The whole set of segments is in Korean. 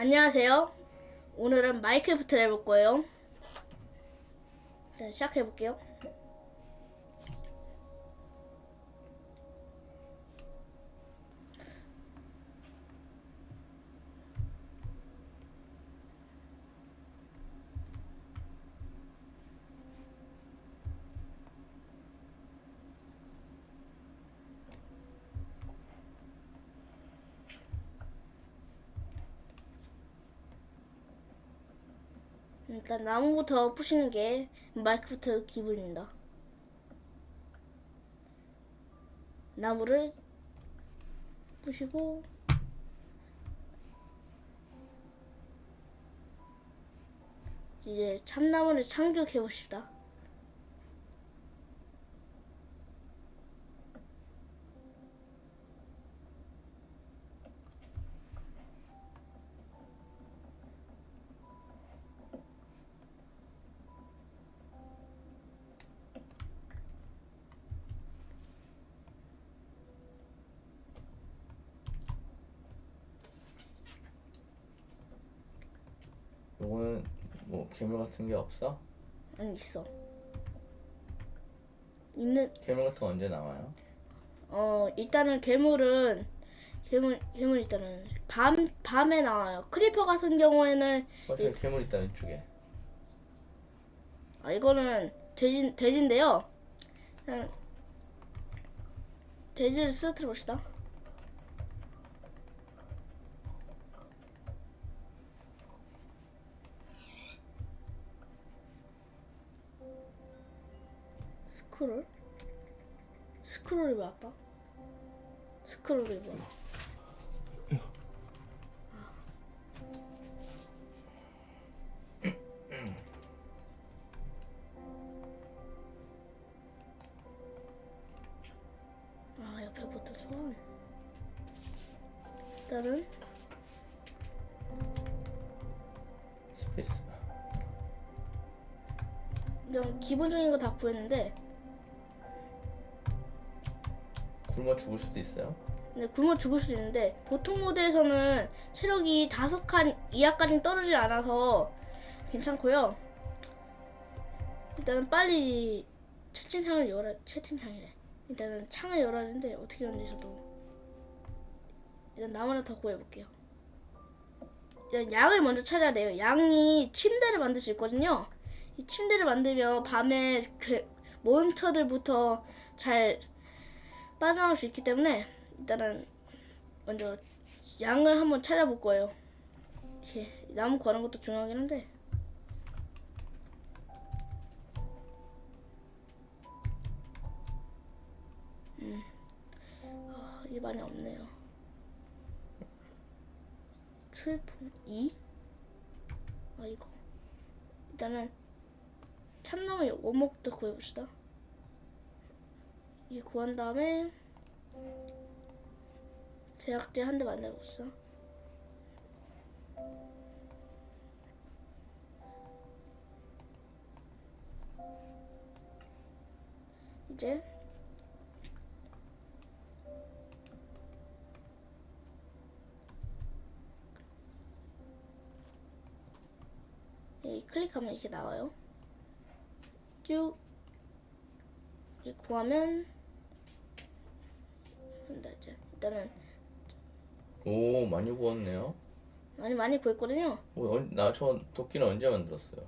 안녕하세요. 오늘은 마이크래프트를 해볼 거예요. 자, 시작해 볼게요. 일단 나무부터 부시는 게 마이크래프트 기분입니다. 나무를 부시고 이제 참나무를 참교해 봅시다. 요거는 뭐 괴물 같은 게 없어? 아니 있어. 있는 괴물 같은 거 언제 나와요? 어 일단은 괴물은 괴물 괴물 일단은 밤 밤에 나와요. 크리퍼 같은 경우에는 어, 저기 괴물 있다 왼쪽에 아, 이거는 돼지 돼지인데요. 그냥 돼지를 쓰러뜨려 봅시다. 스크롤? 스크롤이 왜 아파? 스크롤이 뭐야? 아 옆에 버튼 좋아. 일단은 스페이스바 그냥 기본적인 거 다 구했는데 굶어 죽을 수도 있어요? 근데 굶어 죽을 수도 있는데 보통 모드에서는 체력이 다섯 칸 이하까지 떨어지지 않아서 괜찮고요. 일단은 빨리 채팅창을 열어 채팅창이래. 일단은 창을 열어야 되는데 어떻게 열는지 저도 일단 나무 하나 더 구해볼게요. 일단 양을 먼저 찾아야 돼요. 양이 침대를 만들 수 있거든요. 이 침대를 만들면 밤에 괴, 몬스터들부터 잘 빠져나올 수 있기 때문에 일단은 먼저 양을 한번 찾아볼 거예요. 이렇게 나무 거는 것도 중요하긴 한데. 음, 아, 이게 많이 없네요. 출품 2? 아 이거 일단은 참나무 원목부터 구해봅시다. 이 구한 다음에 제작제 한 대 만들어봅시다. 이제 여기 클릭하면 이렇게 나와요. 쭉 구하면 일단은 오 많이 구웠네요 많이 많이 구했거든요. 나저 도끼는 언제 만들었어요?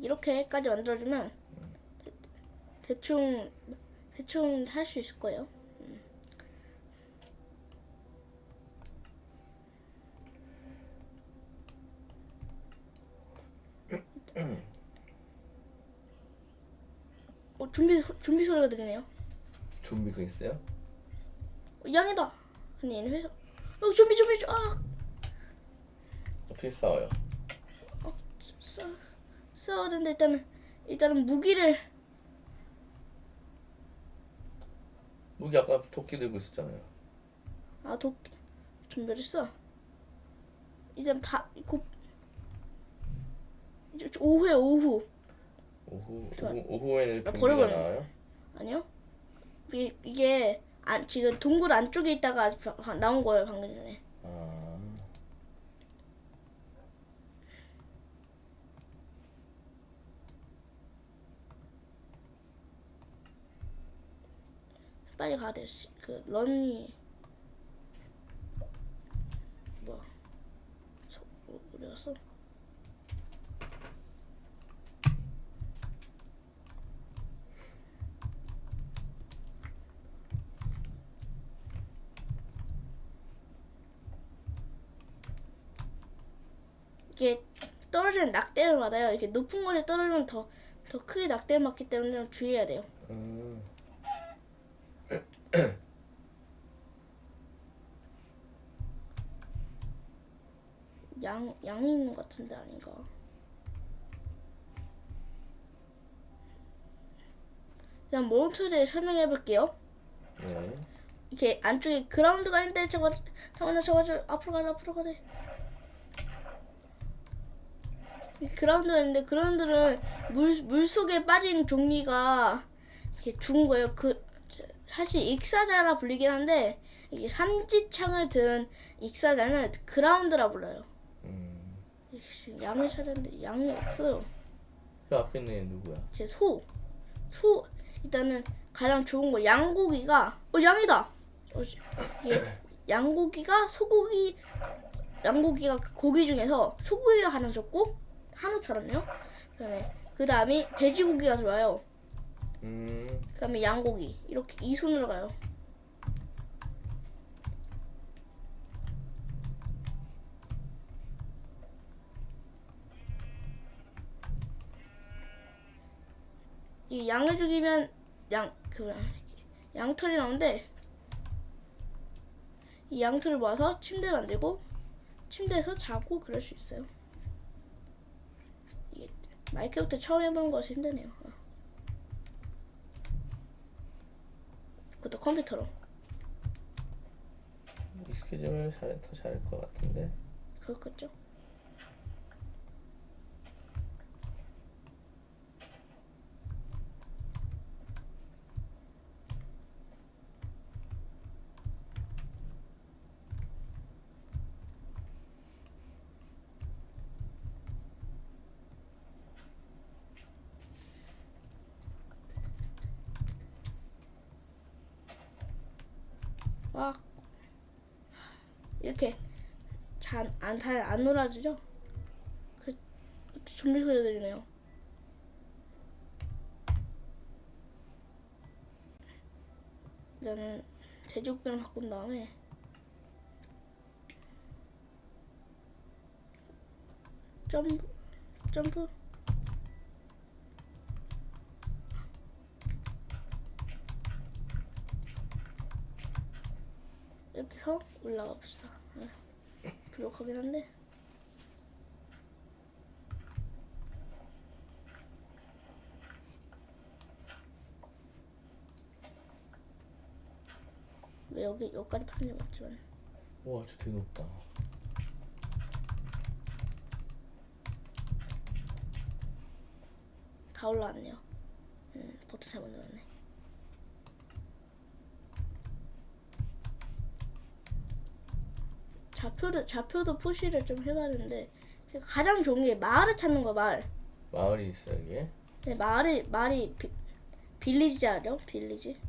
이렇게까지 만들어주면 대- 대충 대충 할 수 있을 거예요. 음. 어 좀비 소- 좀비 소리가 들리네요. 좀비가 있어요? 어, 양이다. 아니 얘는 회사. 어 좀비 좀비 좀- 아 어떻게 싸워요? 싸 싸워야 되는데 일단은 일단은 무기를 무기 아까 도끼 들고 있었잖아요 아, 도 준비했어. 이제 바, 곧, 이제 오후에 오후. 오후 좋아. 오후, 오후에는 나 좀비가 버려버려. 나와요? 아니요? 이, 이게 아, 지금 동굴 안쪽에 있다가 나온 거예요 방금 전에. 아. 빨리 가야 돼. 그 런이 뭐야? 어, 어디 갔어? 이게 떨어지는 낙대를 맞아요. 이렇게 높은 거리 떨어지면 더, 더 크게 낙대를 맞기 때문에 좀 주의해야 돼요. 음. 양, 양이 있는 것 같은데 아닌가? 그냥 대해 설명해 볼게요. 네. 이렇게 안쪽에 그라운드가 있는데 저거 저거 저 앞으로 가자 앞으로 가자. 이 그라운드가 있는데 그라운드는 물, 물 속에 빠진 종류가 이렇게 죽은 거예요. 그 저- 사실 익사자라 불리긴 한데 이게 삼지창을 든 익사자는 그라운드라 불러요. 음. 양을 찾았는데 양이 없어요. 그 앞에 있는 애 누구야? 제 소. 소 일단은 가장 좋은 거 양고기가 어 양이다. 어, 이게 양고기가 소고기 양고기가 고기 중에서 소고기가 가장 좋고 한우처럼요. 그다음에 그 다음에 돼지고기가 좋아요. 음. 그다음에 양고기 이렇게 이 순으로 가요. 이 양을 죽이면 양그 양털이 나오는데 이 양털을 모아서 침대 만들고 침대에서 자고 그럴 수 있어요. 마이크부터 처음 해보는 거라서 힘드네요. 어. 그것도 컴퓨터로. 익숙해지면 잘, 더 잘할 것 같은데. 그렇겠죠? 막 이렇게 잘안잘안 놀아주죠? 그 좀비 소리 들리네요. 일단은 돼지고기를 바꾼 다음에 점프 점프 이렇게 해서 올라가 봅시다. 네. 부족하긴 한데 왜 여기 여기까지 파는지 모르지만 우와, 저 되게 높다. 다 올라왔네요. 음, 버튼 잘못 눌렀네. 좌표를 좌표도 푸시를 좀 해봐야 되는데 가장 좋은 게 마을을 찾는 거 마을. 마을이 있어, 여기에. 네, 마을이 마을이 비, 빌리지 알죠? 빌리지.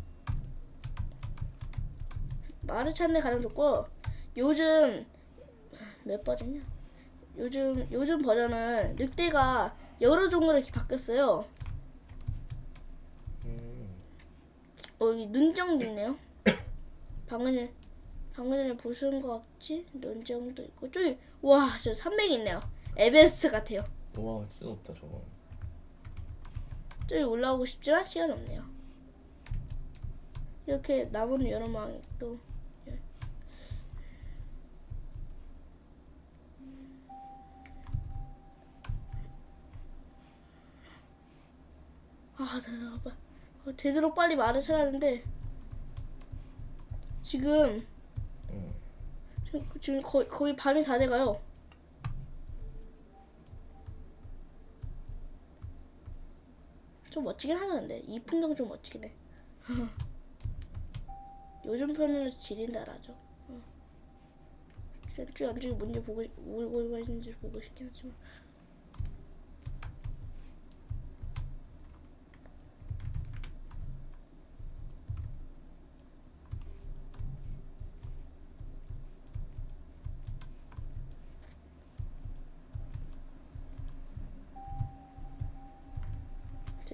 마을을 찾는 게 가장 좋고 요즘 몇 버전이야? 요즘 요즘 버전은 늑대가 여러 종으로 이렇게 바뀌었어요. 음. 어, 여기 눈정도 있네요. 방금 방금 전에 보신 것 같지? 눈정도 있고 저기 와, 저 산맥이 있네요. 에베레스트 같아요. 우와, 진짜 높다, 저거. 저기 올라오고 싶지만 시간이 없네요. 이렇게 나무는 여러 망이 또 예. 아, 내가 봐. 어, 되도록 빨리 말을 쳐야 하는데 지금 음. 지금, 거의, 거의 밤이 다 돼가요. 좀 멋지긴 하다 근데 이 풍경 좀 멋지긴 해. 요즘 편으로 지린다라죠. 어. 쟤 안쪽에 뭔지 보고 뭐가 있는지 보고 싶긴 하지만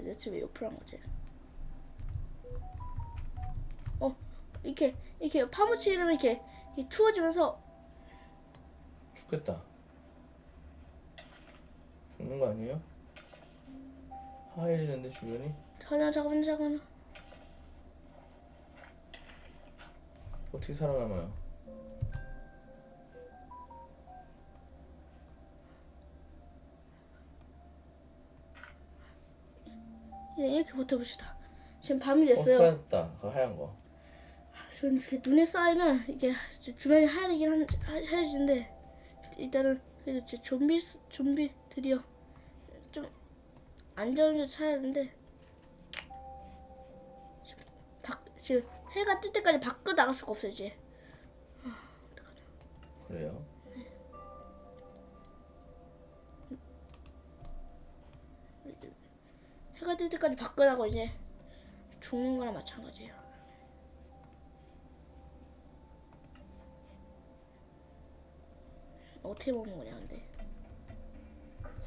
대체 왜 옆으로 한 거지? 어 이렇게 이렇게 파묻히기 이러면 이렇게, 이렇게 추워지면서 죽겠다. 죽는 거 아니에요? 하얘지는데 주변이? 전혀 잠깐만 잠깐만 어떻게 살아남아요? 예, 이렇게 버텨봅시다. 지금 밤이 어, 됐어요. 하얗다. 그 하얀 거. 지금 이렇게 눈에 쌓이면 이게 주변이 하얘지긴 한, 하- 하얘지는데 일단은 그래도 제 좀비 좀비 드디어 좀 안전을 찾아야 하는데 지금, 밖, 지금 해가 뜰 때까지 밖으로 나갈 수가 없어요 이제 그래요? 해가 뜰 때까지 나고 이제 죽는 거랑 마찬가지예요 어떻게 먹는 거냐 근데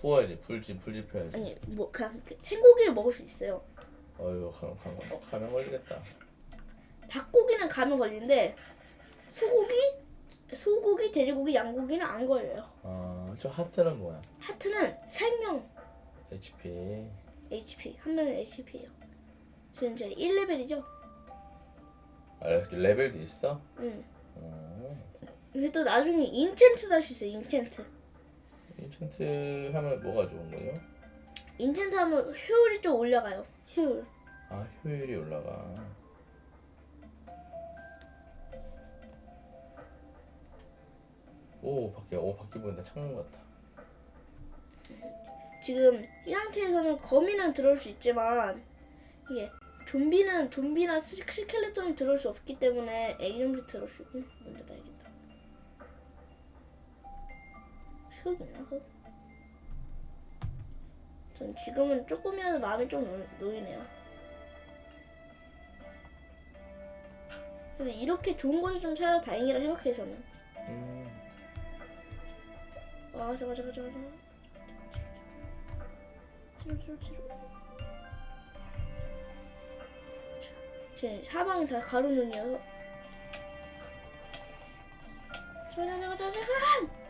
구워야지. 불지, 불지 펴야지. 아니 뭐 그냥 그 생고기를 먹을 수 있어요 어휴, 가, 가, 가면 걸리겠다. 닭고기는 감염 걸리는데 소고기, 소고기, 돼지고기, 양고기는 안 걸려요. 아, 저 하트는 뭐야? 하트는 생명 HP. HP 한 명은 HP예요. 지금 제 1레벨이죠. 아, 레벨도 있어? 응. 어. 근데 또 나중에 인챈트도 할 수 있어요. 인챈트. 인챈트 하면 뭐가 좋은 거예요? 인챈트 하면 효율이 좀 올라가요. 효율. 아, 효율이 올라가. 오, 밖에, 오, 밖에 보인다. 창문 같다. 지금 이 상태에서는 거미는 들어올 수 있지만 이게 좀비는 좀비나 스- 스켈레톤은 들어올 수 없기 때문에 애기 좀비 들어올 수 있고 문 닫아야겠다. 흙 있나 흙? 전 지금은 조금이라도 마음이 좀 놓- 놓이네요. 근데 이렇게 좋은 곳을 좀 찾아 다행이라 생각해요 저는. 음, 아 잠깐 잠깐 잠깐. 제 사방이 다 가로눈이어서. 잠깐 잠깐 잠깐.